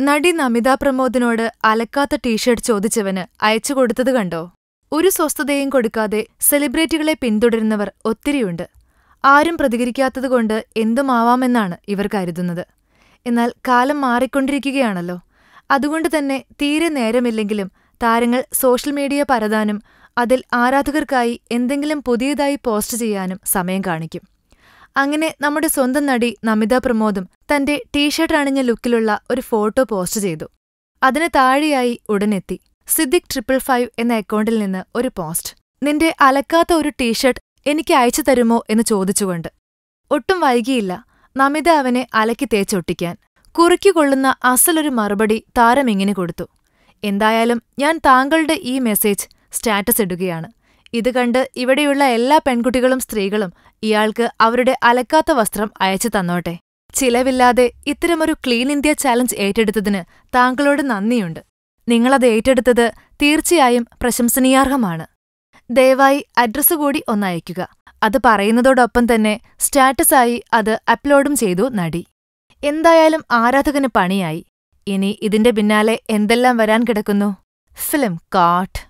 നടി നമിത പ്രമോദിനോട് അലക്കാത്ത ടീഷർട്ട് ചോദിച്ചവന് അയച്ചു കൊടുത്തത് കണ്ടോ? ഒരു സ്വസ്ഥതയും കൊടുക്കാതെ സെലിബ്രിറ്റികളെ പിന്തുടരുന്നവർ ഒത്തിരിയുണ്ട്. ആരും പ്രതികരിക്കാത്തതുകൊണ്ട് എന്തുമാവാമെന്നാണ് ഇവർ കരുതുന്നത്. എന്നാൽ കാലം മാറിക്കൊണ്ടിരിക്കുകയാണല്ലോ. അതുകൊണ്ട് തന്നെ തീരെ നേരമില്ലെങ്കിലും താരങ്ങൾ സോഷ്യൽ മീഡിയ പരതാനും അതിൽ ആരാധകർക്കായി എന്തെങ്കിലും പുതിയതായി പോസ്റ്റ് ചെയ്യാനും സമയം കാണിക്കും. അങ്ങനെ നമ്മുടെ സ്വന്തം നടി നമിത പ്രമോദും തന്റെ ടീഷർട്ട് അണിഞ്ഞ ലുക്കിലുള്ള ഒരു ഫോട്ടോ പോസ്റ്റ് ചെയ്തു. അതിന് താഴെയായി ഉടനെത്തി. സിദ്ദിഖ് ട്രിപ്പിൾ ഫൈവ് എന്ന അക്കൗണ്ടിൽ നിന്ന് ഒരു പോസ്റ്റ്. നിന്റെ അലക്കാത്ത ഒരു ടീഷർട്ട് എനിക്ക് അയച്ചു തരുമോ? എന്ന് ചോദിച്ചുകൊണ്ട്. ഒട്ടും വൈകിയില്ല. നമിത അവനെ അലക്കി തേച്ചൊട്ടിക്കാൻ കുറുക്കിക്കൊള്ളുന്ന അസലൊരു മറുപടി താരം ഇങ്ങനെ കൊടുത്തു. എന്തായാലും ഞാൻ താങ്കളുടെ ഈ മെസ്സേജ് സ്റ്റാറ്റസ് ഇടുകയാണ്. ഇത് കണ്ട് ഇവിടെയുള്ള എല്ലാ പെൺകുട്ടികളും സ്ത്രീകളും ഇയാൾക്ക് അവരുടെ അലക്കാത്ത വസ്ത്രം അയച്ചു തന്നോട്ടെ. ചിലവില്ലാതെ ഇത്തരമൊരു ക്ലീൻ ഇന്ത്യ ചാലഞ്ച് ഏറ്റെടുത്തതിന് താങ്കളോട് നന്ദിയുണ്ട്. നിങ്ങളത് ഏറ്റെടുത്തത് തീർച്ചയായും പ്രശംസനീയാർഹമാണ്. ദയവായി അഡ്രസ്സ് കൂടി ഒന്നയക്കുക അത് പറയുന്നതോടൊപ്പം തന്നെ സ്റ്റാറ്റസായി അത് അപ്ലോഡും ചെയ്തു നടി. എന്തായാലും ആരാധകന് പണിയായി. ഇനി ഇതിന്റെ പിന്നാലെ എന്തെല്ലാം വരാൻ കിടക്കുന്നു? ഫിലിം കാട്ട്